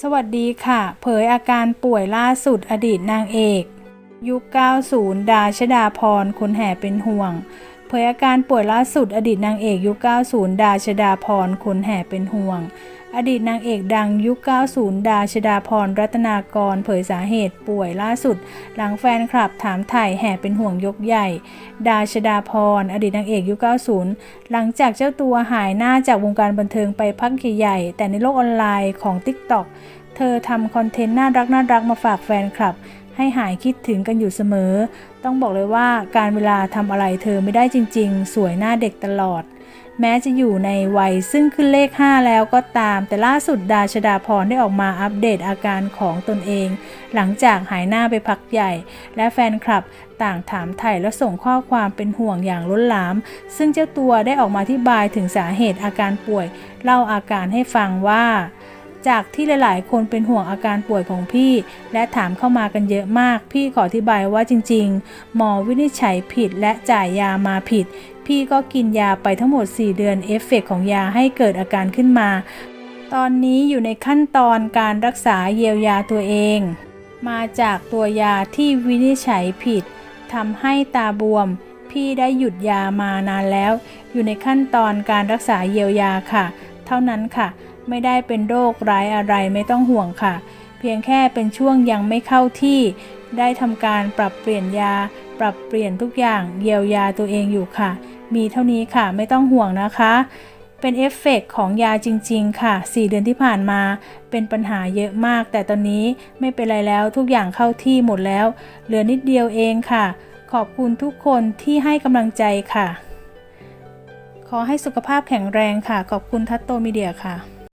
สวัสดีค่ะ เผยอาการป่วยล่าสุดอดีตนางเอก ยุค 90 ดาชดาพรคนแห่เป็นห่วง ยอาการป่วยล่าสุดอดีตนางเอกยุค 90 ดาชดาพรคนแห่เป็นห่วง อดีตนางเอกดังยุค 90 ดาชดาพรรัตนากร เผยสาเหตุป่วยล่าสุด หลังแฟนคลับถามไถ่แห่เป็นห่วงยกใหญ่ ดาชดาพรอดีตนางเอกยุค 90 หลังจากเจ้าตัวหายหน้าจากวงการบันเทิงไปพักใหญ่ แต่ในโลกออนไลน์ของ TikTok เธอทำคอนเทนต์น่ารักน่ารักมาฝากแฟนคลับ ให้หายคิดถึงกันอยู่เสมอ ต้องบอกเลยว่าการเวลาทำอะไรเธอไม่ได้จริง ๆ สวยหน้าเด็กตลอด แม้จะอยู่ในวัยซึ่งขึ้นเลข 5 แล้วก็ตาม แต่ล่าสุดดาชดาพรได้ออกมาอัปเดตอาการของตนเอง หลังจากหายหน้าไปพักใหญ่ และแฟนคลับต่างถามไถ่และส่งข้อความเป็นห่วงอย่างล้นหลาม ซึ่งเจ้าตัวได้ออกมาอธิบายถึงสาเหตุอาการป่วย เล่าอาการให้ฟังว่า จากที่หลาย ๆ คนเป็นห่วงอาการป่วยของพี่ และถามเข้ามากันเยอะมาก พี่ขออธิบายว่าจริง ๆ หมอวินิจฉัยผิดและจ่ายยามาผิด พี่ก็กินยาไปทั้งหมด 4 เดือนเอฟเฟกต์ของยาให้เกิดอาการขึ้นมา ตอนนี้อยู่ในขั้นตอนการรักษาเยียวยาตัวเอง มาจากตัวยาที่วินิจฉัยผิดทำให้ตาบวม พี่ได้หยุดยามานานแล้ว อยู่ในขั้นตอนการรักษาเยียวยาค่ะ เท่านั้นค่ะ ไม่ได้เป็นโรคร้ายอะไรไม่ต้องห่วงค่ะ เพียงแค่เป็นช่วงยังไม่เข้าที่ ได้ทำการปรับเปลี่ยนยา ปรับเปลี่ยนทุกอย่างเยียวยาตัวเองอยู่ค่ะ มีเท่านี้ค่ะไม่ต้องห่วงนะคะ เป็นเอฟเฟกต์ของยาจริง ๆ ค่ะ 4 เดือนที่ผ่านมาเป็นปัญหาเยอะมาก แต่ตอนนี้ไม่เป็นไรแล้วทุกอย่างเข้าที่หมดแล้ว เหลือนิดเดียวเองค่ะ ขอบคุณทุกคนที่ให้กำลังใจค่ะขอให้สุขภาพแข็งแรงค่ะ ขอบคุณทัตโตมีเดียค่ะ